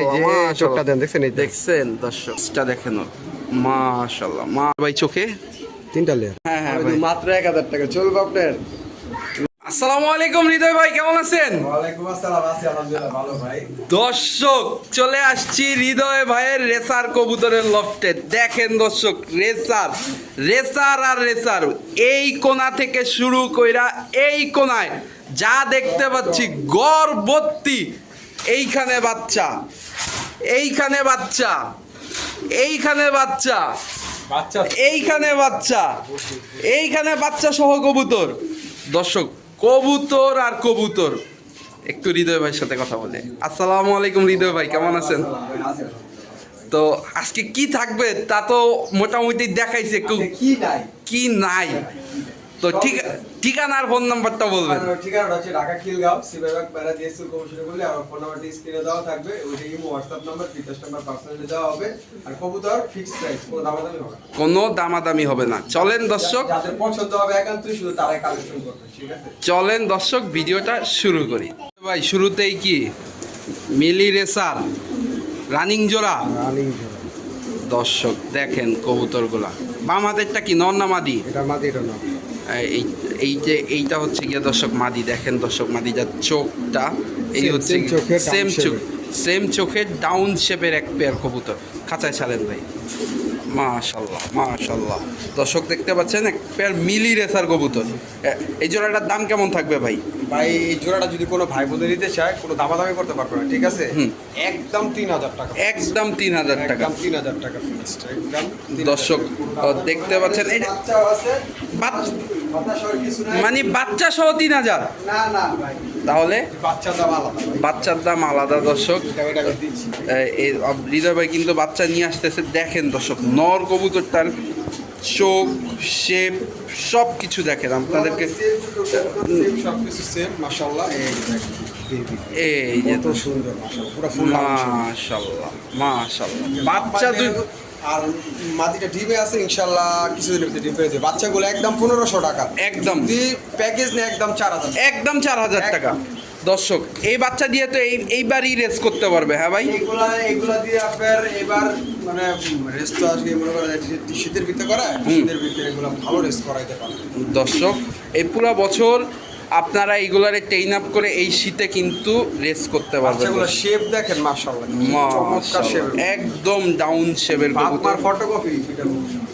এই যে মাশাআল্লাহ। চোখটা দেন দেখছেন দেখছেন দর্শকটা দেখেন মাশাল্লাহ। মা ভাই চোখে? তিনটা লেয়ার হ্যাঁ হ্যাঁ ভাই। মাত্র এক হাজার টাকা। চলবে আপনার? আসসালামু আলাইকুম হৃদয় ভাই কেমন আছেন? ওয়ালাইকুম আসসালাম আছি আলহামদুলিল্লাহ ভালো ভাই। দর্শক চলে আসছি হৃদয় ভাইয়ের রেসার কবুতরের লফটে। দেখেন দর্শক রেসার রেসার আর রেসার এই কোণা থেকে শুরু কইরা এই কোণায় যা দেখতে পাচ্ছি গর্ভবতী এইখানে বাচ্চা। এইখানে বাচ্চা। এইখানে বাচ্চা। বাচ্চা এইখানে বাচ্চা। এইখানে বাচ্চা সহ কবুতর। দর্শক কবুতর আর কবুতর। একটু হৃদয় ভাইয়ের সাথে কথা বলে। আসসালামু আলাইকুম হৃদয় ভাই কেমন আছেন? তো আজকে কি থাকবে তা তো মোটামুটি দেখাইছে। একটু কি নাই? তো ঠিক ঠিকানার ফোন নাম্বারটা বলবেন। আমার ঠিকানাটা হচ্ছে ঢাকা খিলগাঁও সিবাইবাগ প্যারা দিয়েছিল কমিশনে বলে আমার ফোন নাম্বারটি স্ক্রিনে দেওয়া থাকবে ওইটা imo WhatsApp number bKash number personally দেওয়া হবে। আর কবুতর ফিক্সড প্রাইস কোনো দামাদামি হবে না। কোনো দামাদামি হবে না। চলেন দর্শক। যাদের পছন্দ হবে একান্তই শুধু তারাই কালেকশন করবে ঠিক আছে? চলেন দর্শক ভিডিওটা শুরু করি। ভাই শুরুতেই কি? মিলি রেসার রানিং জোড়া। রানিং দর্শক দেখেন কবুতরগুলা। বাম হাতেরটা কি নর না মাদি? এটা মাটি এটা না এই এই যে এইটা হচ্ছে গিয়ে দর্শক মাদি দেখেন দর্শক মাদি যার চোখটা এই হচ্ছে সেম চোখ সেম চোখের ডাউন শেপের এক পেয়ার কবুতর। খাঁচায় ছাড়েন ভাই। মাশাল্লাহ মাশাল্লাহ দর্শক দেখতে পাচ্ছেন এক পেয়ার মিলি রেসার কবুতর। এই জোড়াটার দাম কেমন থাকবে ভাই? ভাই এই জোড়াটা যদি কোনো ভাই বোনের নিতে চায় কোনো দামাদামি করতে পারবে না ঠিক আছে? একদম তিন হাজার টাকা একদম তিন হাজার টাকা। তিন হাজার টাকা একদম দর্শক। দেখতে পাচ্ছেন এটা কিছু নাই। মানে বাচ্চা সহ তিন হাজার। না না ভাই। তাহলে বাচ্চার দাম আলাদা। দর্শক। হৃদয় ভাই কিন্তু বাচ্চা নিয়ে আসতেছে দেখেন দর্শক নর কবুতরটার চোখ শেপ সব কিছু দেখেন। আপনাদেরকে এই যে কত সুন্দর মাশাআল্লাহ পুরো ফুল মাশাল্লাহ মাশাল্লাহ বাচ্চা দুই আর মাটিটা ডিমে আছে ইনশাল্লাহ কিছুদিনের ভিতরে ডিম পেয়ে যাবে। বাচ্চাগুলো একদম পনেরোশো টাকা। একদম। যদি প্যাকেজ নেই একদম চার হাজার একদম চার হাজার টাকা। দর্শক এই বাচ্চা দিয়ে তো এই এইবারই রেস করতে পারবে হ্যাঁ ভাই? এগুলা এগুলা দিয়ে আপনার এবার মানে রেস্ট তো আজকে মনে করেন যে শীতের ভিতরে করা শীতের ভিতরে এগুলো ভালো রেস্ট করাইতে পারে দর্শক এই পুরো বছর আপনারা এইগুলারে টেইন আপ করে এই শীতে কিন্তু রেস করতে পারবেন। বাচ্চাগুলো শেপ দেখেন মাশাআল্লাহ চমৎকার শেপ একদম ডাউন শেপের কবুতর। ফটোকপি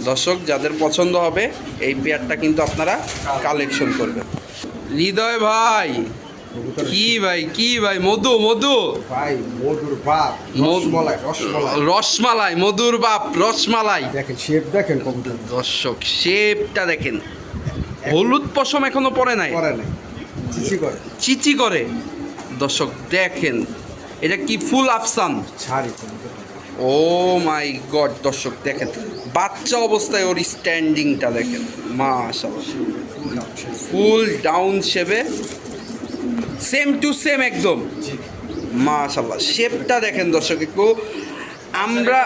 দর্শক যাদের পছন্দ হবে এই পেয়ারটা কিন্তু আপনারা কালেকশন করবেন। হৃদয় ভাই কি ভাই কি ভাই মধু মধু। ভাই মধুর বাপ রসমলাই রসমলাই। মধুর বাপ রসমালাই। দেখেন শেপ দেখেন দর্শক শেপটা দেখেন। হলুদ পশম এখনও পরে নাই। করে নাই। চিচি করে। দর্শক দেখেন এটা কি ফুল আফসান? ও মাই গড দর্শক দেখেন বাচ্চা অবস্থায় ওর স্ট্যান্ডিংটা দেখেন মাশাআল্লাহ। ফুল ডাউন শেপে সেম টু সেম একদম। জি মাশাআল্লাহ শেপটা দেখেন দর্শক একটু আমরা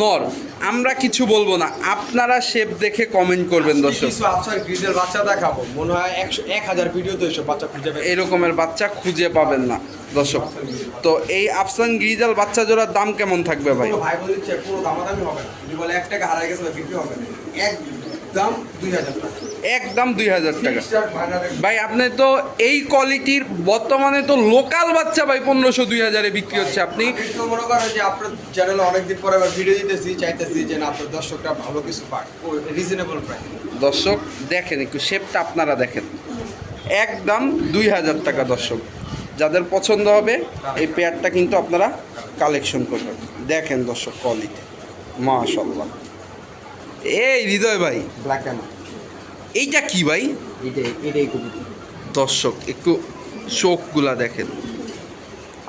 নর। আমরা কিছু বলব না আপনারা শেপ দেখে কমেন্ট করবেন দর্শক। কিছু আফসার গ্রিজের বাচ্চা দেখাবো। মনে হয় একশো এক হাজার ভিডিও তো এসব বাচ্চা খুঁজে পাবেন এরকমের বাচ্চা খুঁজে পাবেন না দর্শক। তো এই আফসান গ্রিজাল বাচ্চা জোড়ার দাম কেমন থাকবে ভাই? ভাই বলছে পুরো দামাদামি হবে না। যদি বলে এক টাকা হারাই গেছে বিক্রি হবে না। একদম দুই হাজার টাকা। একদম দুই হাজার টাকা। ভাই আপনি তো এই কোয়ালিটির বর্তমানে তো লোকাল বাচ্চা ভাই পনেরোশো দুই হাজারে বিক্রি হচ্ছে। আপনি তো মনে করেন যে আপনার চ্যানেলে অনেকদিন পরে আবার ভিডিও দিতেছি চাইতেছি যে না আপনার দর্শকরা ভালো কিছু পাক রিজনেবল প্রাইস দর্শক দেখেন একটু শেপটা আপনারা দেখেন। একদম দুই হাজার টাকা দর্শক। যাদের পছন্দ হবে এই পেয়ারটা কিন্তু আপনারা কালেকশন করবেন। দেখেন দর্শক কোয়ালিটি মাশাল্লাহ এই হৃদয় ভাই। ব্ল্যাক অ্যান্ড এইটা কি ভাই? এটাই এটাই কবুতর দর্শক একটু চোখগুলা দেখেন।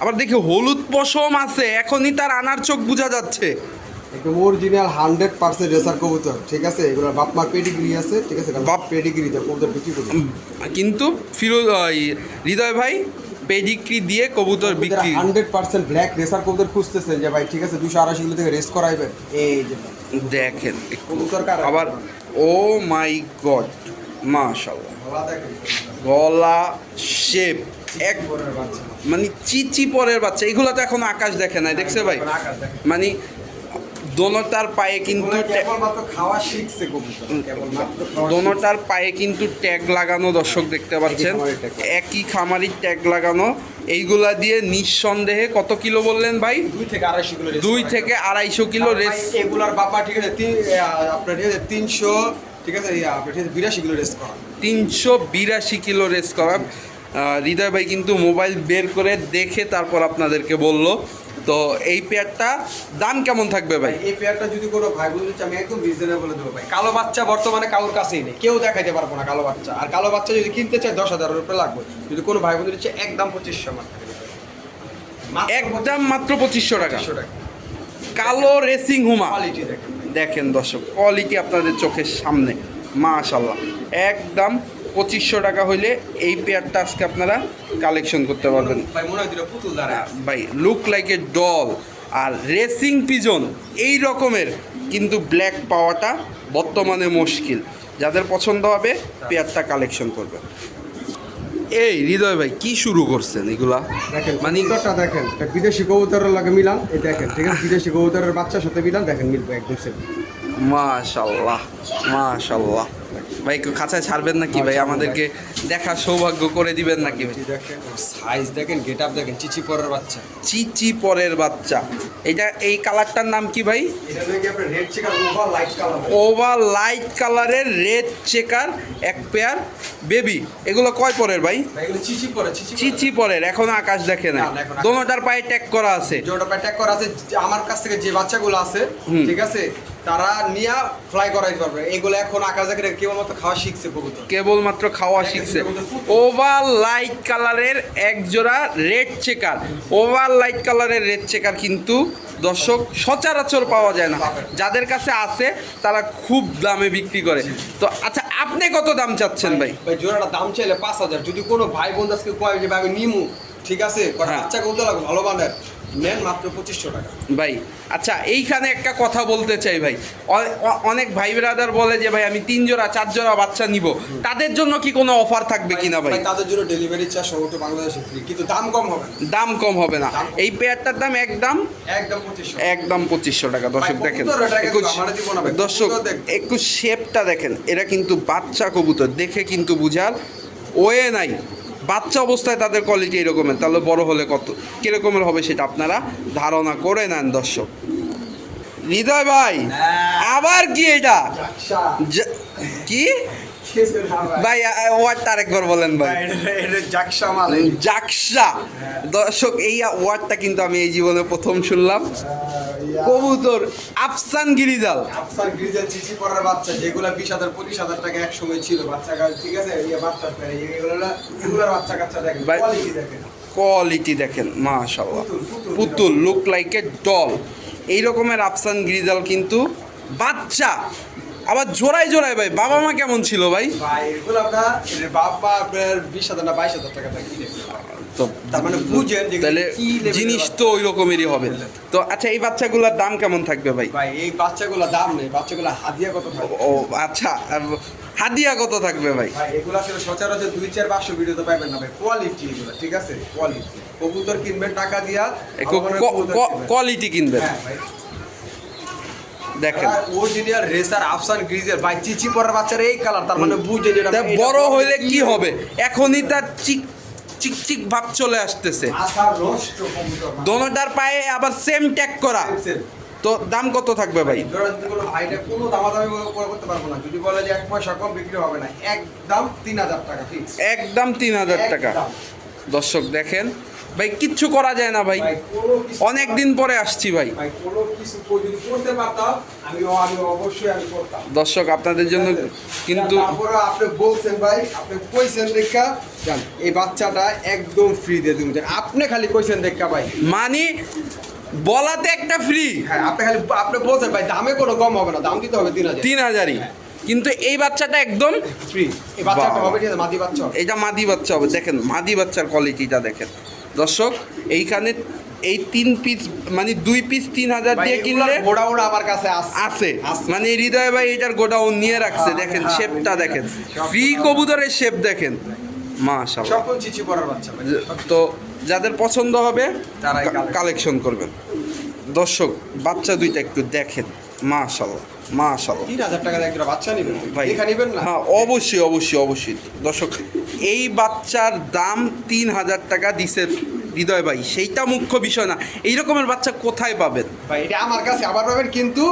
আবার দেখি হলুদ পশম আছে এখনই তার আনার চোখ বোঝা যাচ্ছে। একদম অরিজিনাল হান্ড্রেড পার্সেন্ট রেসার কবুতর ঠিক আছে? এগুলো বাপ মার পেডিগ্রি আছে ঠিক আছে? বাপ পেডিগ্রিতে কবুতর বিক্রি করি কিন্তু ফিরোজ হৃদয় ভাই পেডিক্রি দিয়ে কবুতর বিক্রি। হান্ড্রেড পার্সেন্ট ব্ল্যাক রেসার কবুতর খুঁজতেছেন যে ভাই ঠিক আছে দুশো আড়াইশো কিলো থেকে রেস করাইবেন। এই যে দেখেন আবার ও মাই গড মাশাল্লাহ গলা গলা শেপ এক মানে চিচি পরের বাচ্চা এগুলো তো এখন আকাশ দেখে নাই দেখছে ভাই। মানে দোনোটার পায়ে কিন্তু খাওয়া শিখছে দোনোটার পায়ে কিন্তু ট্যাগ লাগানো দর্শক দেখতে পাচ্ছেন। একই খামারির ট্যাগ লাগানো। এইগুলা দিয়ে নিঃসন্দেহে কত কিলো বললেন ভাই? দুই থেকে আড়াইশো কিলো রেস দুই থেকে আড়াইশো কিলো রেস এগুলার বাবা ঠিক আছে আপনার ঠিক আছে তিনশো ঠিক আছে বিরাশি কিলো রেস করা। তিনশো বিরাশি কিলো রেস করা। হৃদয় ভাই কিন্তু মোবাইল বের করে দেখে তারপর আপনাদেরকে বলল। তো এই পেয়ারটা দাম কেমন থাকবে ভাই? এই পেয়ারটা যদি কোনো ভাই দিচ্ছে আমি একদম রিজনেবল দেবো ভাই। কালো বাচ্চা বর্তমানে কারোর কাছেই নেই। কেউ দেখাইতে পারব না কালো বাচ্চা। আর কালো বাচ্চা যদি কিনতে চায় দশ হাজারের উপরে লাগবে। যদি কোনো ভাই বোন দিচ্ছে একদম পঁচিশশো একদম মাত্র পঁচিশশো টাকা। 2500 টাকা। কালো রেসিং হুমা। দেখেন। দেখেন দর্শক কোয়ালিটি আপনাদের চোখের সামনে। মাশাল্লাহ একদম পঁচিশশো টাকা হইলে এই পেয়ারটা আজকে আপনারা কালেকশন করতে পারবেন। ভাই লুক লাইক এ ডল আর রেসিং পিজন এই রকমের কিন্তু ব্ল্যাক পাওয়াটা বর্তমানে মুশকিল। যাদের পছন্দ হবে পেয়ারটা কালেকশন করবে এই হৃদয় ভাই কি শুরু করছেন এগুলা? দেখেন মানে কবুতরটা দেখেন এটা বিদেশি কবুতরের লাগে মিলান। এই দেখেন ঠিক আছে বিদেশি কবুতরের বাচ্চার সাথে মিলান। দেখেন মিলবে একদম সেম মাশাল্লাহ মাশাল্লাহ। ভাই একটু খাঁচায় ছাড়বেন নাকি? ভাই আমাদেরকে দেখার সৌভাগ্য করে দিবেন নাকি? ভাই দেখেন সাইজ দেখেন গেট আপ দেখেন চিচি পরের বাচ্চা। চিচি পরের বাচ্চা। এটা এই কালারটার নাম কি ভাই? ওভার লাইট কালারের রেড চেকার এক পেয়ার বেবি এগুলো কয় পরের ভাই? চিচি পরে চিচি পরের। এখন আকাশ দেখে না দোনোটার পায়ে ট্যাগ করা আছে। যেটা অ্যাটাক করা আছে আমার কাছ থেকে যে বাচ্চাগুলো আছে। ঠিক আছে? তারা নিয়ে ফ্লাই করাইতে পারবে। এগুলো এখন আকাশ দেখে কেবলমাত্র খাওয়া শিখছে কবুতর কেবলমাত্র খাওয়া শিখছে। ওভার লাইট কালারের এক জোড়া রেড চেকার ওভার লাইট কালারের রেড চেকার কিন্তু দর্শক সচরাচর পাওয়া যায় না। যাদের কাছে আছে তারা খুব দামে বিক্রি করে। তো আচ্ছা আপনি কত দাম চাচ্ছেন ভাই? ভাই জোড়াটা দাম চাইলে পাঁচ হাজার। যদি কোনো ভাই বোন আজকে কয় যে ভাই আমি নিমু। ঠিক আছে? হ্যাঁ। বাচ্চা কবুতর ভালো মানের নেন মাত্র পঁচিশশো টাকা। ভাই আচ্ছা এইখানে একটা কথা বলতে চাই ভাই। অনেক ভাই ব্রাদার বলে যে ভাই আমি তিন জোড়া চার জোড়া বাচ্চা নিব। তাদের জন্য কি কোনো অফার থাকবে কিনা ভাই? তাদের জন্য ডেলিভারি চার্জ সর্বোচ্চ বাংলাদেশে ফ্রি কিন্তু দাম কম হবে না। দাম কম হবে না। এই পেয়ারটার দাম একদম? একদম পঁচিশশো। একদম পঁচিশশো টাকা। দর্শক দেখেন দর্শক একটু শেপটা দেখেন এরা কিন্তু বাচ্চা কবুতর দেখে কিন্তু বুঝার ওয়ে নাই। বাচ্চা অবস্থায় তাদের কোয়ালিটি এরকমের তাহলে বড় হলে কত কীরকমের হবে সেটা আপনারা ধারণা করে নেন দর্শক। হৃদয় ভাই আবার কি এটা? কি? ভাই ওয়ার্ডটা আরেকবার বলেন ভাই। জাকসা দর্শক এই ওয়ার্ডটা কিন্তু আমি এই জীবনে প্রথম শুনলাম। কবুতর আফসান গিরিজাল। আফসার গ্রিজেল চিচি পরার বাচ্চা যেগুলো বিশ হাজার পঁচিশ হাজার টাকা এক সময় ছিল। বাচ্চা গাছ ঠিক আছে? এই বাচ্চা এগুলো এগুলোর বাচ্চা কাচ্চা দেখেন কোয়ালিটি দেখেন। কোয়ালিটি দেখেন মাশাল্লাহ। পুতুল লুক লাইক এ ডল এই রকমের আফসান গিরিজাল কিন্তু বাচ্চা। আবার জোড়ায় জোড়ায় ভাই বাবা মা কেমন ছিল ভাই? ভাই এগুলো আপনার বাবা আপনার বিশ হাজার না বাইশ হাজার টাকা কিনে তো তার মানে বুঝেন তাহলে জিনিস তো ওই রকমেরই হবে। তো আচ্ছা এই বাচ্চাগুলোর দাম কেমন থাকবে ভাই? ভাই এই বাচ্চাগুলো দাম নেই বাচ্চাগুলো হাদিয়া কত থাকে ও আচ্ছা হাদিয়া কত থাকবে ভাই? ভাই এগুলো আসলে সচরাচর দুই চার পাঁচশো ভিডিওতে পাইবেন না ভাই। কোয়ালিটি এগুলো ঠিক আছে? কোয়ালিটি কবুতর কিনবেন টাকা দিয়া। কোয়ালিটি কিনবেন। হ্যাঁ ভাই। দেখেন। অরিজিনাল রেসার আফসান গ্রিজের ভাই চিচি পরার বাচ্চার এই কালার তার মানে বুঝে যেটা বড় হইলে কি হবে? এখনই তার চিক চিক চিক ভাব চলে আসতেছে। দোনোটার পায়ে আবার সেম ট্যাগ করা। তো দাম কত থাকবে ভাই? ভাইটা কোনো দামাদামি করতে পারব না। যদি বলে যে এক পয়সা কম বিক্রি হবে না একদম তিন হাজার টাকা ফিক্স একদম তিন হাজার টাকা। দর্শক দেখেন ভাই কিচ্ছু করা যায় না ভাই। অনেক দিন পরে আসছি ভাই। দর্শক আপনাদের জন্য কিন্তু আপনি বলছেন ভাই আপনি কইছেন দেখা। জান এই বাচ্চাটা একদম ফ্রি দিয়ে দিবেন আপনি খালি কইছেন দেখা ভাই। মানে বলাতে একটা ফ্রি হ্যাঁ আপনি খালি আপনি বলছেন ভাই দামে কোনো কম হবে না দাম দিতে হবে তিন হাজার। তিন হাজারই। কিন্তু এই বাচ্চাটা একদম ফ্রি এই বাচ্চাটা হবে মাদি বাচ্চা এটা মাদি বাচ্চা হবে। দেখেন মাদি বাচ্চার কোয়ালিটিটা দেখেন। দর্শক এইখানে এই তিন পিস মানে দুই পিস তিন হাজার দিয়ে কিনলে ওড়া আমার কাছে আছে। মানে হৃদয় ভাই এটার গোডাউন নিয়ে রাখছে হ্যাঁ, দেখেন শেপটা হ্যাঁ, দেখেন। ফ্রি কবুতরের শেপ দেখেন। মাশাআল্লাহ। তো যাদের পছন্দ হবে collection- কালেকশন। করবেন। দর্শক বাচ্চা দুইটা একটু দেখেন। মাশাল্লাহ মাশাল্লাহ তিন হাজার টাকা একটা বাচ্চা নিবেন? দেখা নিবেন না? হ্যাঁ অবশ্যই অবশ্যই অবশ্যই। দর্শক এই বাচ্চার দাম তিন হাজার টাকা দিছে হৃদয় ভাই। সেইটা মুখ্য বিষয় না। এই রকমের বাচ্চা কোথায় পাবেন? ভাই এটা আমার কাছে আবার পাবেন কিন্তু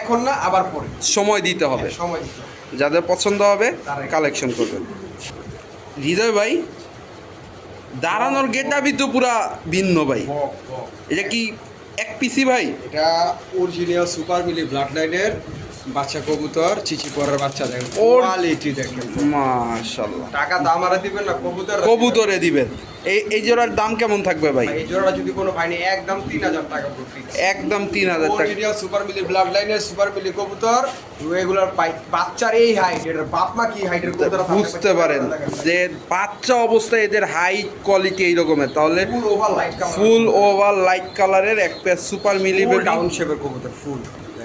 এখন না আবার পরে। সময় দিতে হবে। সময় দিতে যাদের পছন্দ হবে কালেকশন করবেন। হৃদয় ভাই দাঁড়ানোর গেটাবি তো পুরা ভিন্ন ভাই। এটা কি এক পিসি ভাই? এটা অরিজিনাল সুপার মিলি ব্লাড লাইনের বাচ্চা কবুতর চিচি পরের বাচ্চা দেখেন কোয়ালিটি দেখেন। মাশাল্লাহ টাকা তো আমারা দিবেন না কবুতর কবুতরে দিবেন। এই এই জোড়ার দাম কেমন থাকবে ভাই? এই জোড়াটা যদি কোনো ভাই নেই একদম তিন হাজার টাকা প্রফিট একদম তিন হাজার টাকা। অরিজিনাল সুপার মিলি ব্লাড লাইনের সুপার মিলি কবুতর। রেগুলার বাচ্চার এই হাইট এটার বাপ মা কি হাইটের কবুতর বুঝতে পারেন যে বাচ্চা অবস্থায় এদের হাই কোয়ালিটি এই রকমের তাহলে full over light colour full over light কালারের এক পেয়ার সুপার মিলি ডাউন শেপের কবুতর ফুল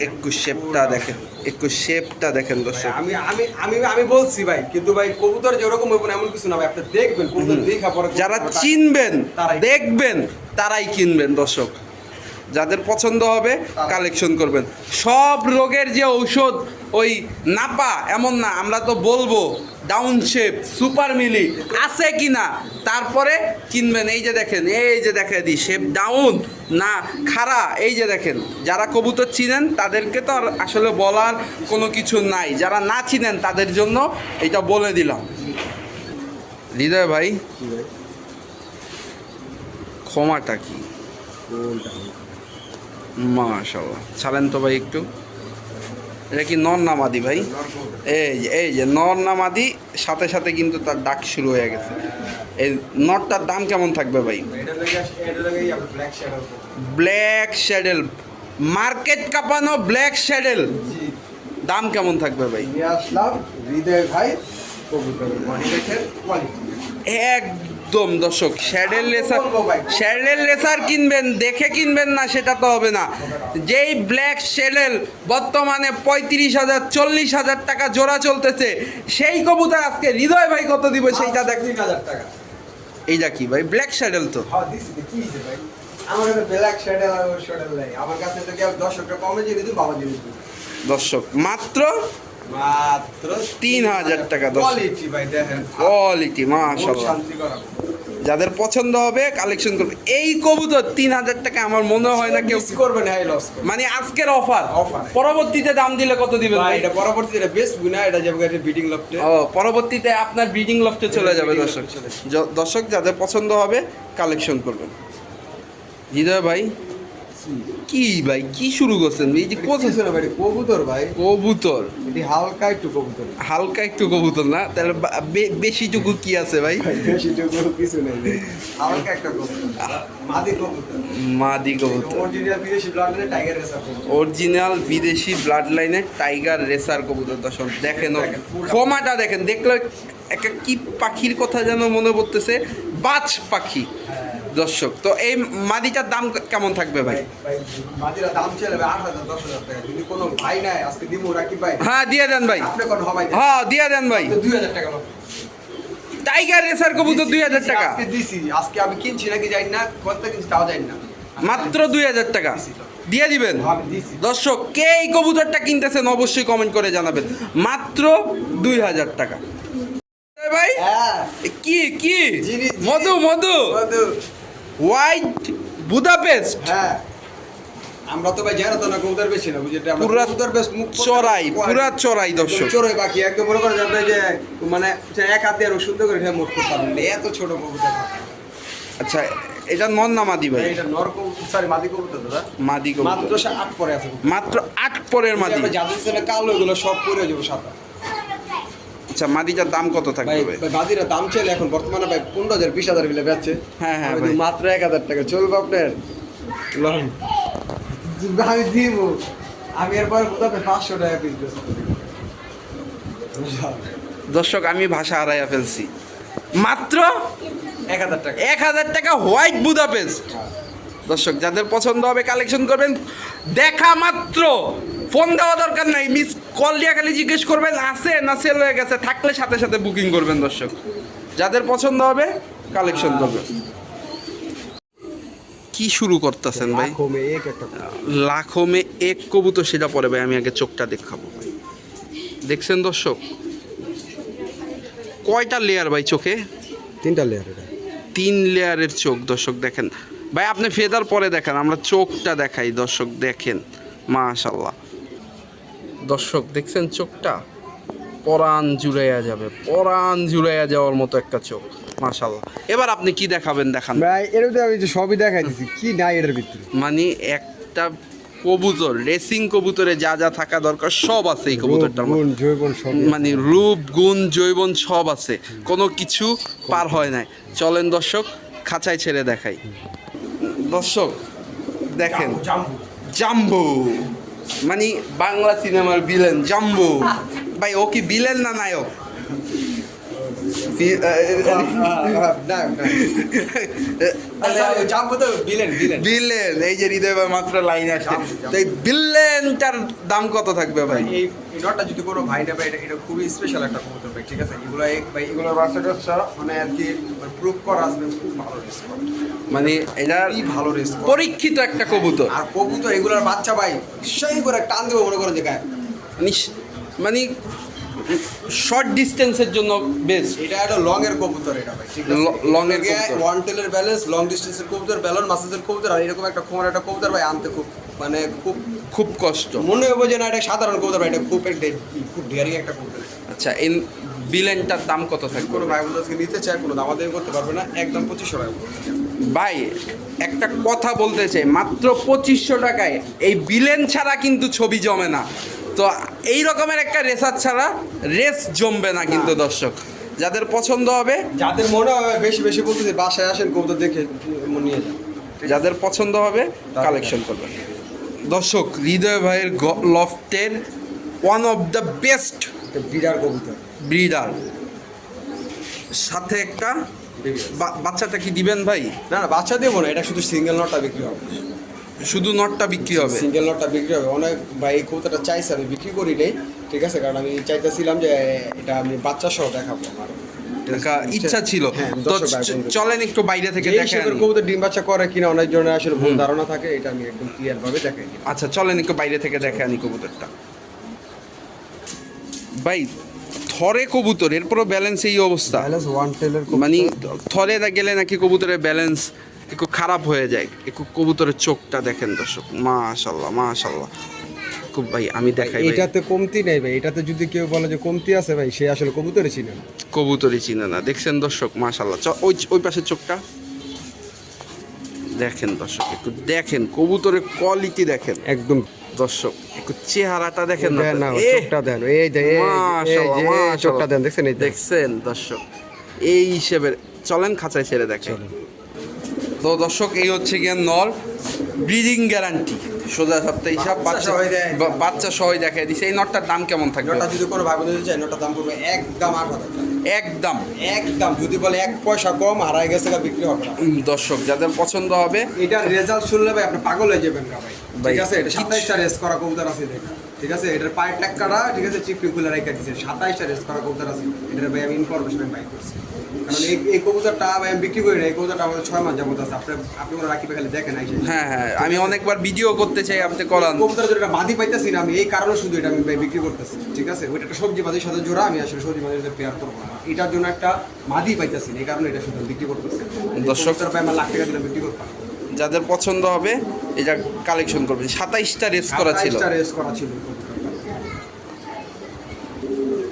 একটু শেপটা দেখেন একটু শেপটা দেখেন দর্শক আমি আমি আমি আমি বলছি ভাই কিন্তু ভাই কবুতর যেরকম হইব না এমন কিছু না ভাই আপনি দেখবেন কবুতর দেখা পরে যারা চিনবেন। দেখবেন তারাই কিনবেন দর্শক যাদের পছন্দ হবে কালেকশন করবেন। সব রোগের যে ঔষধ ওই নাপা এমন না আমরা তো বলব ডাউন শেপ সুপার মিলি আছে কি না তারপরে কিনবেন এই যে দেখেন এই যে দেখে দিই শেপ ডাউন না খাড়া এই যে দেখেন যারা কবুতর চিনেন তাদেরকে তো আর আসলে বলার কোনো কিছু নাই। যারা না চিনেন তাদের জন্য এটা বলে দিলাম। হৃদয় ভাই ক্ষমাটা কি? মাশাল্লাহ ছাড়েন তো ভাই একটু। এটা কি নর নামাদি ভাই? এই যে এই যে নর নামাদি সাথে সাথে কিন্তু তার ডাক শুরু হয়ে গেছে। এই নটটার দাম কেমন থাকবে ভাই? Black saddle. মার্কেট কাঁপানো ব্ল্যাক শ্যাডেল। দাম কেমন থাকবে ভাই? আসলাম। হৃদয় ভাই কোয়ালিটি একদম দর্শক শ্যাডেল লেসার। শ্যাডেল লেসার কিনবেন দেখে কিনবেন না সেটা তো হবে না। যেই ব্ল্যাক শ্যাডেল বর্তমানে পঁয়ত্রিশ হাজার চল্লিশ হাজার টাকা জোড়া চলতেছে সেই কবুতর আজকে হৃদয় ভাই কত দিব সেইটা দেখ তিন হাজার টাকা। এইটা কি ভাই? ব্ল্যাক শ্যাডেল তো। হ্যাঁ দিছি তো, কি ভাই? আমার ব্ল্যাক শ্যাডেল আর শ্যাডেল নাই। আমার কাছে তো কেউ দশ কমে জিনিস দিই বাবা জিনিস দর্শক মাত্র মাত্র তিন হাজার টাকা দশ। কোয়ালিটি ভাই দেখেন। কোয়ালিটি করাবো যাদের পছন্দ হবে কালেকশন করবে। এই কবুতর তিন হাজার টাকা আমার মনে হয় না কেউ করবে না লস মানে আজকের অফার অফার পরবর্তীতে দাম দিলে কত দিবে ভাই এটা পরবর্তীতে বেস্ট গুনা এটা যাবে এটা ব্রিডিং লফটে ও পরবর্তীতে আপনার ব্রিডিং লফটে চলে যাবে দর্শক। দর্শক যাদের পছন্দ হবে কালেকশন করবেন। হৃদয় ভাই কি ভাই কি শুরু করছেন? এই যে কোথায় ভাই কবুতর ভাই। কবুতর? এটি হালকা একটু কবুতর। হালকা একটু কবুতর না? তাহলে বা- বে- বেশিটুকু কি আছে ভাই? বেশি টুকু কিছু নেই হালকা একটা কবুতর। মাদি কবুতর। মাদি কবুতর। অরিজিনাল বিদেশি ব্লাডের টাইগার রেসার কবুতর। অরিজিনাল বিদেশি ব্লাড লাইনের টাইগার রেসার কবুতর দর্শক দেখেন ওর ক্ষমাটা দেখেন দেখলে একটা কি পাখির কথা যেন মনে পড়তেছে? বাজ পাখি। দর্শক তো এই মাদিটার দাম কেমন থাকবে ভাই? হ্যাঁ দিয়ে দেন ভাই। হ্যাঁ দিয়ে দেন ভাই। দুই হাজার টাকা টাইগার রেসার কবুতর দুই হাজার টাকা। আজকে দিছি। আজকে আমি কিনছি নাকি জানি না কত কিনছি তাও জানি না। মাত্র দুই হাজার টাকা। দিয়ে দিবেন? দর্শক কে এই কবুতরটা কিনতেছেন অবশ্যই কমেন্ট করে জানাবেন। মাত্র দুই হাজার টাকা। ভাই হ্যাঁ। কি কি? মধু মধু। বন্ধু হোয়াইট বুদাপেস্ট হ্যাঁ। আমরা তো ভাই জানো তো না কবুতর বেশি না আমরা পুরা কবুতর বেশ মুখ চড়াই পুরা চড়াই দর্শক। চড়াই বাকি একদম মনে করেন আপনি যে মানে এক হাতে আর সুন্দর করে মোট করতে পারবেন এত ছোট কবুতর। আচ্ছা এটা নন নামাদি ভাই? এটা নর সরি মাদি কবুতর দাদা। মাদি মাত্র কবুতর সে আট পরে আছে মাত্র আট পরের মাদি। যাদের ছেলে কালো এগুলো সব পরে যাব সাদা। আচ্ছা মাদিটার দাম কত থাকবে ভাই বাদিরা দাম চলে এখন বর্তমানে ভাই পনেরো হাজার বিশ হাজার মিলে বেচছে। হ্যাঁ, হ্যাঁ, ভাই। মাত্র এক হাজার টাকা। চলবে আপনার? লন। আমি দিব। আমি এরপর কোথাও পাঁচশো টাকা পিস দর্শক আমি ভাষা হারাইয়া ফেলছি। মাত্র এক হাজার টাকা। এক হাজার টাকা হোয়াইট বুদাপেস্ট। দর্শক যাদের পছন্দ হবে কালেকশন করবেন দেখা মাত্র। ফোন দেওয়া দরকার নাই মিস কল দিয়া খালি জিজ্ঞেস করবেন আছে না সেল হয়ে গেছে থাকলে সাথে সাথে বুকিং করবেন দর্শক। যাদের পছন্দ হবে কালেকশন করবেন কি শুরু করতেছেন ভাই? লাখো মে এক একটা কবুতর। লাখো মে এক কবুতর সেটা পরে ভাই আমি আগে চোখটা দেখাবো ভাই। দেখছেন দর্শক? কয়টা লেয়ার ভাই চোখে? তিনটা লেয়ার এটা। তিন লেয়ারের চোখ দর্শক দেখেন। ভাই আপনি ফেদার পরে দেখেন আমরা চোখটা দেখাই দর্শক দেখেন। মাশাল্লাহ দর্শক দেখছেন চোখটা? পরাণ জুড়াইয়া যাবে পরাণ জুড়াইয়া যাওয়ার মতো একটা চোখ মাশাল্লাহ এবার আপনি কি দেখাবেন দেখান। ভাই এর ভিতরে আমি সবই দেখাই দিছি কি নাই এটার ভিতরে? মানে একটা কবুতর রেসিং কবুতরে যা যা থাকা দরকার সব আছে এই কবুতরটার মানে রূপ গুণ জৈবন সব আছে। কোনো কিছু পার হয় নাই। চলেন দর্শক খাঁচায় ছেড়ে দেখাই। দর্শক দেখেন। জাম্বু। মানে বাংলা সিনেমার ভিলেন জাম্বু। ভাই ও কি ভিলেন না নায়ক? বিলেন বিলেন ভিলেন এই যে হৃদয় ভাই মাত্র লাইন আসছে তো এই ভিলেনটার দাম কত থাকবে ভাই? এই নটটা যদি কোনো ভাই না ভাই এটা এটা খুবই স্পেশাল একটা কবুতর ভাই ঠিক আছে? এগুলো এক ভাই এগুলোর বাচ্চা কাচ্চা? মানে আর কি প্রুভ করা আসবে খুব ভালো রেস্ট মানে এটা ভালো রেস্ট পরীক্ষিত একটা কবুতর। আর কবুতর এগুলোর বাচ্চা ভাই সেই করে টান দেবো মনে করেন যে গায়ে। মানে শর্ট ডিস্টেন্সের জন্য বেস্ট এটা একটা লং এর কবুতর এটা ভাই ঠিক ল- long এর কবুতর। ওয়ান টেলের ব্যালেন্স লং ডিস্টেন্সের কবুতর ব্যালন মাসেজের কবুতর আর এরকম একটা খোমার একটা কবুতর ভাই আনতে খুব মানে খুব খুব কষ্ট। মনে হবে যে না এটা সাধারণ কবুতর ভাই এটা খুব একটা খুব ডেয়ারিং একটা কবুতর। আচ্ছা এই বিলেনটার দাম কত থাকবে? কোনো ভাই আজকে নিতে চায় কোনো দামাদামি করতে পারবে না একদম পঁচিশশো টাকা। ভাই একটা কথা বলতে চাই মাত্র পঁচিশশো টাকায় এই বিলেন ছাড়া কিন্তু ছবি জমে না। তো এই রকমের একটা রেসার ছাড়া রেস জমবে না কিন্তু দর্শক। যাদের পছন্দ হবে যাদের মনে হবে বেশি বেশি বলতেছে বাসায় আসেন কবুতর দেখে নিয়ে যান। যাদের পছন্দ হবে কালেকশন করবেন। দর্শক হৃদয় ভাইয়ের লফটের ওয়ান অফ দ্য বেস্ট বিরাট কবুতর। ব্রিডার সাথে একটা বাচ্চাটা কি দিবেন ভাই? না না বাচ্চা দেবো না এটা শুধু সিঙ্গেল নটটা বিক্রি হবে। শুধু নটটা বিক্রি হবে। সিঙ্গেল নটটা বিক্রি হবে। অনেক ভাই এই কবুতরটা চাইছে আমি বিক্রি করি নেই ঠিক আছে? কারণ আমি চাইতেছিলাম যে এটা আমি বাচ্চা সহ দেখাবো আমার। ইচ্ছা ছিল। হ্যাঁ, তো। চলেন একটু বাইরে থেকে এই দেখে কবুতর ডিম বাচ্চা করে কিনা অনেক জনের আসলে ভুল ধারণা থাকে এটা আমি একদম ক্লিয়ার ভাবে দেখাই আচ্ছা চলেন একটু বাইরে থেকে দেখে আনি কবুতরটা। ভাই থরে কবুতর এরপরও ব্যালেন্স এই অবস্থা। মানে থরে গেলে নাকি কবুতরের ব্যালেন্স একটু খারাপ হয়ে যায় একটু কবুতরের চোখটা দেখেন দর্শক মাশাল্লাহ মাশাল্লাহ খুব ভাই আমি দেখাই এটাতে কমতি নেই ভাই এটাতে যদি কেউ বলে যে কমতি আছে ভাই সে আসলে কবুতরই চিনে না। কবুতরই চিনে না। দেখছেন দর্শক মাশাল্লাহ চ ওই ওই পাশের চোখটা। দেখেন দর্শক একটু দেখেন কবুতরের কোয়ালিটি দেখেন। একদম। দর্শক একটু চেহারাটা দেখেন না চোখটা দেন এই যে চোখটা দেন দেখছেন এই দেখছেন দর্শক এই হিসেবে চলেন খাঁচায় ছেড়ে দেখেন। তো দর্শক এই হচ্ছে গিয়ে নল। Breeding guarantee. সোজা সপ্তাহে হিসাব বাচ্চা বাচ্চা যায় বাচ্চা সবাই দেখায় দিছে। এই নটটার দাম কেমন থাকবে? নটা যদি কোনো ভাবে নিতে চাই নটার দাম পড়বে একদম আট হাজার একদম। একদম। যদি বলে এক পয়সা কম হারাই গেছে বিক্রি হবে না। দর্শক যাদের পছন্দ হবে এটা রেজাল্ট শুনলে ভাই আপনি পাগল হয়ে যাবেন না ভাই, ঠিক আছে? এটা সাতাইশটা রেস করা কবুতর আছে ঠিক আছে? এটার পায়ের টাক্কাটা ঠিক আছে? চিপড়ি খুলে রেখে দিচ্ছে সাতাইশটা রেস করা কবুতর আছে। এটার ভাই আমি ইনফরমেশন বাই করছি। কারণ এই এই কবুতরটা আমি বিক্রি করি না। এই কবুতরটা আমাদের ছয় মাস যাবত আছে। আপনি আপনি কোনো রাখি খালি দেখেন আইসে হ্যাঁ হ্যাঁ। আমি অনেকবার ভিডিও করতে চাই আপনি করান। কবুতর যেটা মাদি পাইতেছি না আমি। এই কারণে শুধু এটা আমি বিক্রি করতেছি। ঠিক আছে? ওইটা একটা সবজি মাদির সাথে জোড়া আমি আসলে সবজি মাদির সাথে পেয়ার করব না। এটার জন্য একটা মাদি পাইতেছি এই কারণে এটা শুধু বিক্রি করতেছি। দর্শক- লাখ টাকা দিলে বিক্রি করতাম। যাদের পছন্দ হবে এটা কালেকশন করবেন সাতাইশটা রেস করা ছিল। রেস করা ছিল।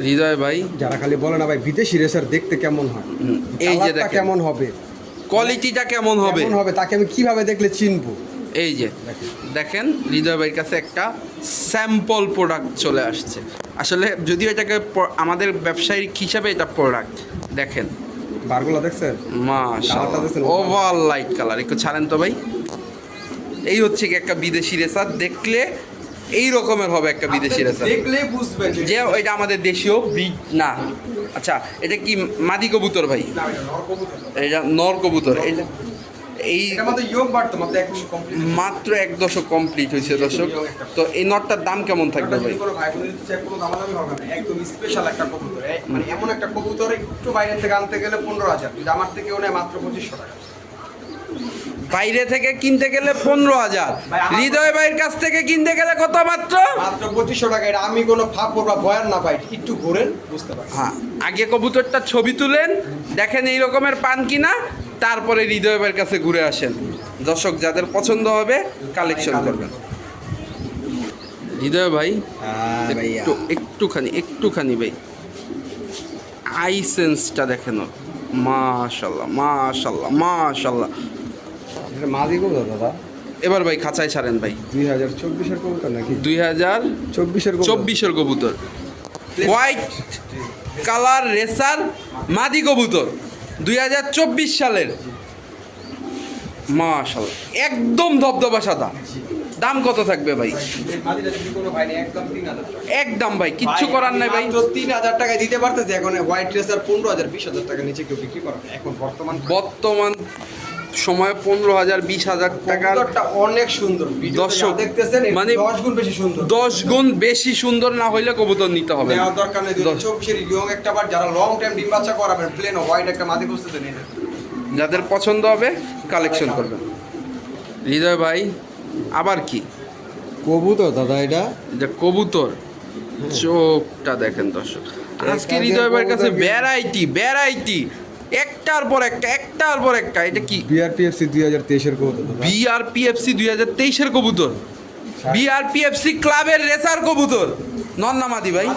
হৃদয় ভাই। যারা খালি বলে না ভাই বিদেশি রেসার দেখতে কেমন হয়? এই যে কেমন হবে? কোয়ালিটিটা কেমন হবে কেমন হবে? তাকে আমি কীভাবে দেখলে চিনবো? এই যে দেখেন হৃদয় ভাইয়ের কাছে একটা স্যাম্পল প্রোডাক্ট চলে আসছে। আসলে যদিও এটাকে আমাদের ব্যবসায়িক হিসাবে এটা প্রোডাক্ট দেখেন। বারগুলা দেখছেন? দেখছেন? ওভার লাইট কালার একটু ছাড়েন তো ভাই। এই হচ্ছে কি একটা বিদেশি রেসার। দেখলে এই রকমের হবে একটা বিদেশি রেসার। দেখলে বুঝবেন যে এটা আমাদের দেশীয় ব্রিড না। আচ্ছা এটা কি মাদি কবুতর ভাই? এটা নর কবুতর। এটা এই মাত্র এক দশক কমপ্লিট হয়েছে। দর্শক। তো এই নটটার দাম কেমন থাকবে ভাই? একদম স্পেশাল একটা কবুতর। মানে এমন একটা কবুতর একটু বাইরে থেকে আনতে গেলে পনেরো হাজার। আমার থেকে নেয় মাত্র পঁচিশশো টাকা। বাইরে থেকে কিনতে গেলে পনেরো হাজার। হৃদয় ভাইয়ের কাছ থেকে কিনতে গেলে কত মাত্র? মাত্র পঁচিশশো টাকা। এটা আমি কোনো ফাঁপড় বা ভয়ার না পাই একটু ঘোরেন বুঝতে পারি হ্যাঁ আগে কবুতরটা ছবি তুলেন দেখেন এই রকমের পান কিনা তারপরে হৃদয় ভাইয়ের কাছে ঘুরে আসেন। দর্শক যাদের পছন্দ হবে কালেকশন করবেন। হৃদয় ভাই একটু একটুখানি একটুখানি ভাই। আই সেন্সটা দেখেন। মাশাল্লাহ মাশাল্লাহ মাশাল্লাহ। মাদি কবুতর দাদা? এবার ভাই খাঁচায় ছাড়েন ভাই। দুই হাজার চব্বিশের কবুতর নাকি? দুই হাজার চব্বিশের চব্বিশের কবুতর। হোয়াইট কালার রেসার মাদি কবুতর। দুই হাজার চব্বিশ সালের। মাশাল্লাহ একদম ধবধবা সাদা। দাম কত থাকবে ভাই? মাদিটা যদি কোনো ভাই নেই একদম ভাই কিচ্ছু করার নাই ভাই। তিন হাজার টাকায় দিতে পারতেছে এখন হোয়াইট রেসার পনেরো হাজার বিশ হাজার টাকা নিচে কেউ বিক্রি করে এখন বর্তমান বর্তমান সময় পনেরো হাজার বিশ হাজার টাকার কবুতরটা অনেক সুন্দর দর্শক, দেখতেছেন মানে দশ গুণ বেশি সুন্দর। দশ গুণ বেশি সুন্দর না হইলে কবুতর নিতে হবে। নেওয়ার দরকার নেই চব্বিশের ইয়ং একটা বার যারা লং টাইম ডিম বাচ্চা করাবেন প্লেন হোয়াইট একটা মাদি খুঁজতেছেন এটা যাদের পছন্দ হবে কালেকশন করবেন। হৃদয় ভাই আবার কি? কবুতর দাদা এটা? এটা কবুতর। চোখটা দেখেন দর্শক। আজকে হৃদয় ভাইয়ের কাছে ভ্যারাইটি ভ্যারাইটি একটার পর একটা একটার পর একটা এটা কি? বিআরপিএফসি দুই হাজার তেইশের কবুতর বিআরপিএফসি দুই হাজার তেইশের কবুতর। বিআরপিএফসি ক্লাবের রেসার কবুতর। ভাই মাদি ভাই।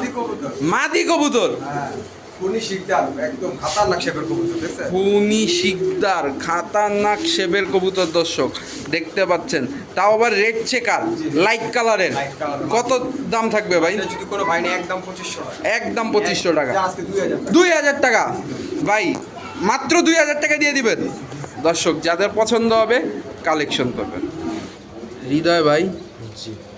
মাদি কবুতর। হ্যাঁ। খুনি শিকদার খাতারনাক শেবের কবুতর দর্শক দেখতে পাচ্ছেন। তাও আবার রেড চেকার লাইট কালারের কত দাম থাকবে ভাই? যদি কোনো ভাই একদম পঁচিশশো একদম পঁচিশশো টাকা। দুই হাজার টাকা। ভাই মাত্র দুই হাজার টাকা দিয়ে দিবেন। দর্শক যাদের পছন্দ হবে কালেকশন করবেন। হৃদয় ভাই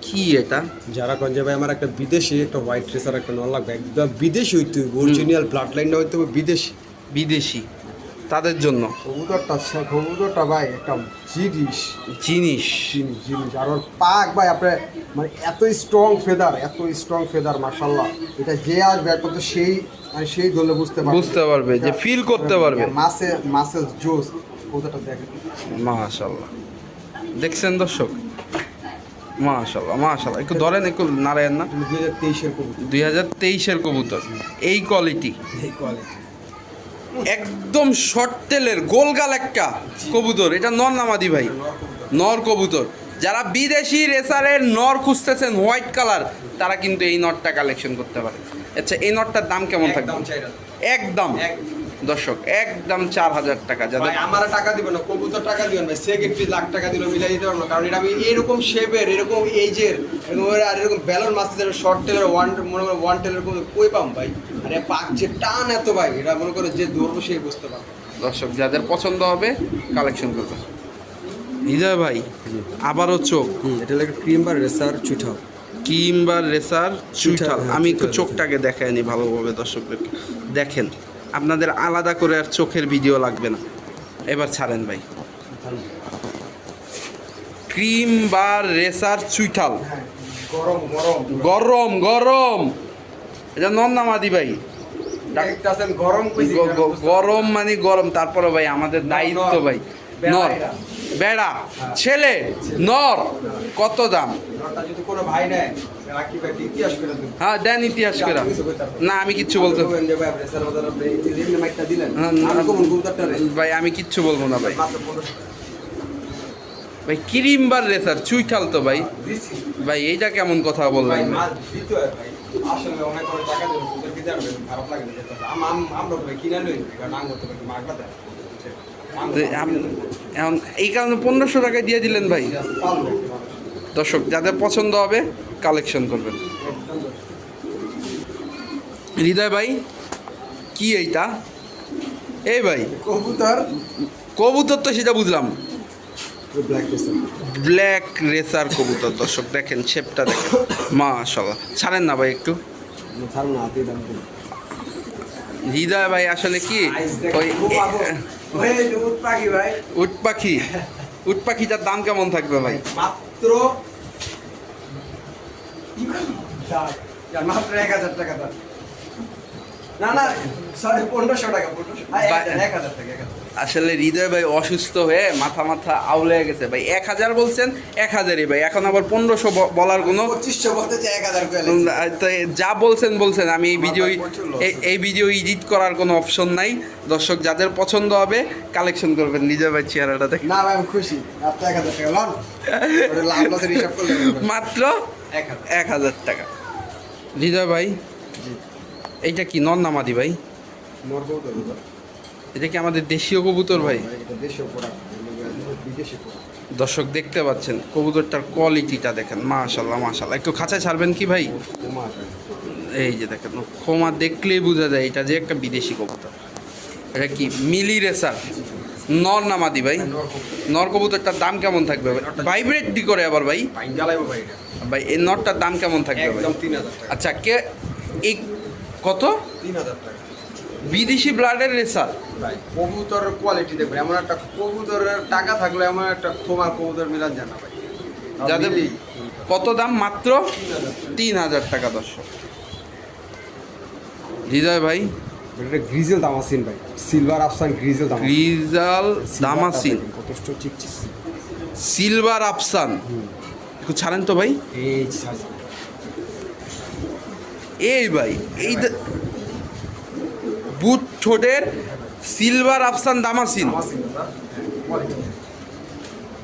কি এটা? যারা কঞ্জে ভাই আমার একটা বিদেশি একটা হোয়াইট ড্রেসার একটা নল লাগবে। একদম বিদেশি হইতে হবে অরিজিনাল ব্লাড লাইনটা হইতে হবে বিদেশি। বিদেশি। তাদের জন্য। কবুতরটা সে- কবুতরটা ভাই একটা জিনিস। জিনিস। জিনিস জিনিস। আর ওর পাক ভাই আপনার মানে এত স্ট্রং ফেদার এত স্ট্রং ফেদার মার্শাল্লাহ এটা যে আসবে একমাত্র সেই মানে সেই ধরলে বুঝতে পারবে। বুঝতে পারবে যে ফিল করতে পারবে। মাসে মাসেল জোস কবুতরটা দেখেন। মাশাল্লাহ দেখছেন দর্শক? মাশাল্লাহ মাশাল্লাহ একটু ধরেন একটু নারায়ণ না। দুই হাজার তেইশের কবুতর। দুই হাজার তেইশের কবুতর। এই কোয়ালিটি এই কোয়ালিটি একদম শর্ট তেলের গোলগাল একটা কবুতর। এটা নর নামাদি ভাই। নর কবুতর। যারা বিদেশি রেসারের নর খুঁজতেছেন হোয়াইট কালার তারা কিন্তু এই নটটা কালেকশন করতে পারে। আচ্ছা এই নটটার দাম কেমন থাকবে? একদম। দর্শক একদম চার হাজার টাকা যাদের ভাই আমার টাকা দিবেন না কবুতর টাকা দিবেন ভাই। সেক্রেটারি লাখ টাকা দিলেও মিলাই দিতে পারব কারণ এটা আমি এরকম শেপের এরকম এইজের আর এরকম ব্যালন মাছের শর্ট টেলের ওয়ান মনে করো ওয়ান টেলের কোনো কই পাম ভাই? আরে পাক যে টান এত ভাই এটা মনে করো যে ধরবো সেই বুঝতে পারবে দর্শক যাদের পছন্দ হবে কালেকশন করবে। হৃদয় ভাই আবারও চোখ। এটা লাগে ক্রিম বা রেসার চুঠাও কিংবা রেসার চুইঠাল আমি একটু চোখটাকে দেখাইনি ভালোভাবে দর্শকদেরকে। দেখেন আপনাদের আলাদা করে আর চোখের ভিডিও লাগবে না। এবার ছাড়েন ভাই। ক্রিম বা রেসার চুইঠাল। গরম গরম। এটা নন্দামাদি ভাই। গরম মানে গরম। তারপরে ভাই আমাদের দায়িত্ব ভাই। নর। বেড়া, ছেলে, নর, কত দাম? হ্যাঁ দেন ইতিহাস করে না, আমি কিচ্ছু বলতে ভাই। আমি কিচ্ছু বলব না, ভাই। ভাই ক্রিম বার রেসার, চুইঠাল তো, ভাই। ভাই, এইটা কেমন কথা বললেন? এখন এই কারণে পনেরোশো টাকায় দিয়ে দিলেন ভাই। দর্শক যাদের পছন্দ হবে কালেকশন করবেন। হৃদয় ভাই কি এইটা? এই ভাই কবুতর। কবুতর তো সেটা বুঝলাম। ব্ল্যাক রেসার কবুতর দর্শক দেখেন শেপটা দেখেন। মাশাল্লাহ ছাড়েন না ভাই একটু। হৃদয় ভাই আসলে কি ওই দুধ পাখি ভাই। উট পাখি। উট পাখিটার দাম কেমন থাকবে ভাই? মাত্র মাত্র এক হাজার টাকা দাম। না না সরি পনেরোশো টাকা পনেরোশো। এক হাজার টাকা এক হাজার। আসলে হৃদয় ভাই অসুস্থ হয়ে মাথা মাথা আউলে গেছে ভাই। এক হাজার বলছেন এক হাজারই ভাই। এখন আবার পনেরোশো বলার কোনো যা বলছেন বলছেন। আমি এই ভিডিও এই- ভিডিও এডিট করার কোনো অপশন নাই। দর্শক যাদের পছন্দ হবে কালেকশন করবেন। নিজের ভাই চেহারাটা দেখে। না ভাই আমি খুশি। মাত্র এক হাজার। টাকা। হৃদয় ভাই এইটা কি নন নামাদি ভাই। এটা কি আমাদের দেশীয় কবুতর ভাই? দর্শক দেখতে পাচ্ছেন কবুতরটার কোয়ালিটিটা দেখেন মাশাল্লাহ মাশাল্লাহ একটু খাঁচায় ছাড়বেন কি ভাই? এই যে দেখেন ক্ষমা দেখলেই বোঝা যায় এটা যে একটা বিদেশি কবুতর। এটা কি মিলি রেসার? নর নামাদি ভাই? নর কবুতরটার দাম কেমন থাকবে ভাই? ভাইব্রেট দি করে আবার ভাই? ভাই এই নরটার দাম কেমন থাকবে ভাই? আচ্ছা কে এই কত? বিদেশি ব্লাডের রেসার। ভাই কবুতরের কোয়ালিটি দেখবেন। এমন একটা কবুতরের টাকা থাকলে এমন একটা তোমার কবুতর মিলান জানা ভাই। যাদের কত দাম? মাত্র তিন হাজার টাকা দর্শক। হৃদয় ভাই। এটা গ্রিজেল দামাসিন ভাই। সিলভার আফসান গ্রিজেল দামাসিন রিজাল দামাসিন কত চিকচিক সিলভার আফসান একটু ছাড়েন তো ভাই। এই এই ভাই এই বুট ঠোঁটের সিলভার আফসান দামাসিন।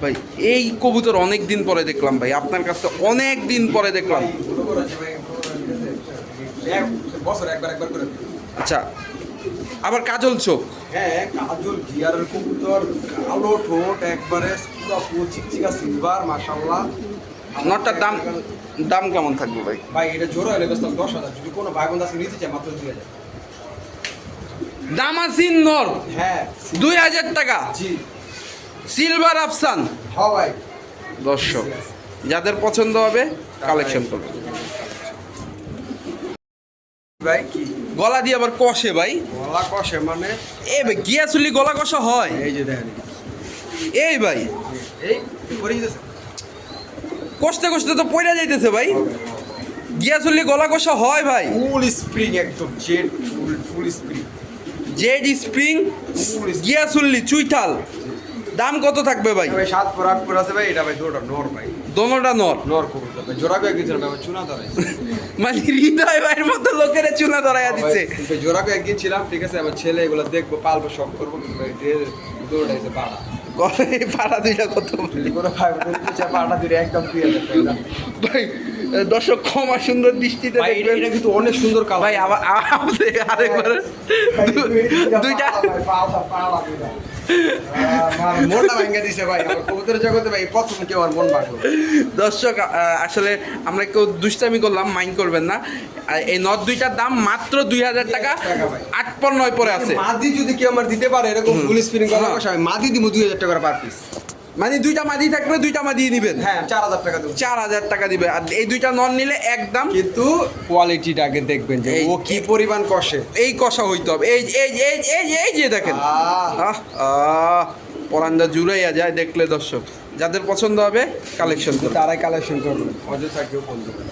ভাই, এই কবুতর অনেক দিন পরে দেখলাম ভাই, আপনার কাছে অনেক দিন পরে দেখলাম। আচ্ছা আবার কাজল চোখ। হ্যাঁ কাজল গিয়ারের কবুতর কালো ঠোঁট একবারে সিলভার নটটার দাম দাম কেমন থাকবে ভাই? ভাই, এটা জোড়া হলে দশ হাজার, যদি কোনো ভাই বোন আজকে নিতে চায়, মাত্র দুই হাজার। দামাসিন নর হ্যাঁ। দুই হাজার টাকা। জি। সিলভার আফসান। হ্যাঁ ভাই। দর্শক যাদের পছন্দ হবে কালেকশন করবে ভাই কি? গলা দিয়ে আবার কষে ভাই। গলা কষে মানে? এ ভাই গিয়াসুলি গলা কষা হয়। এই যে দেখেন। এই ভাই। এই কষতে কষতে তো পড়ে যাইতেছে ভাই। গিয়াসুলি গলা কষা হয় ভাই। ফুল স্প্রিং একদম জেড full full spring Z spring গিয়াসুল্লি চুইঠাল। দাম কত থাকবে ভাই? ভাই সাত পর আট পর আছে ভাই এটা ভাই দুটো নর ভাই। দোনোটা নর? নর কবুতর ভাই। জোড়া কয়েক দিয়েছিলাম ভাই চুনা ধরে মানে হৃদয় ভাইয়ের মতো লোকের চুনা ধরাইয়া দিচ্ছে। জোড়া কয়েক ছিলাম ঠিক আছে আমার ছেলে এগুলো দেখব পালবো সব করব দুটোটা এসে পাড়া। পাড়া দুইটা কত? পাড়া দিলে একদম। ভাই দর্শক ক্ষমা সুন্দর দৃষ্টিতে দেখবেন। এটা কিন্তু অনেক সুন্দর কালার ভাই আবার আমাদের আরেকবার দুইটা মন দর্শক আসলে আমরা কেউ দুষ্টামি করলাম মাইন্ড করবেন না। এই নট দুইটার দাম মাত্র দুই হাজার টাকা আট পর নয় পরে আছে। মাদি যদি কেউ আমার দিতে পারে এরকম ফুল স্পিনিং করা মাদি দিব দুই হাজার টাকা পার পিস মানে দুইটা মাদি থাকবে দুইটা মাদি নিবেন। হ্যাঁ চার হাজার টাকা দেবেন চার হাজার টাকা দিবে। আর এই দুইটা নন নিলে একদম কিন্তু কোয়ালিটিটা আগে দেখবেন যে ও কি পরিমাণ কষে। এই কষা হইতে হবে। এই এই এই এই এই যে দেখেন। পরান্দা জুড়াইয়া যায় দেখলে দর্শক। যাদের পছন্দ হবে কালেকশন তারাই কালেকশন করবে। অযথা কেউ দেবে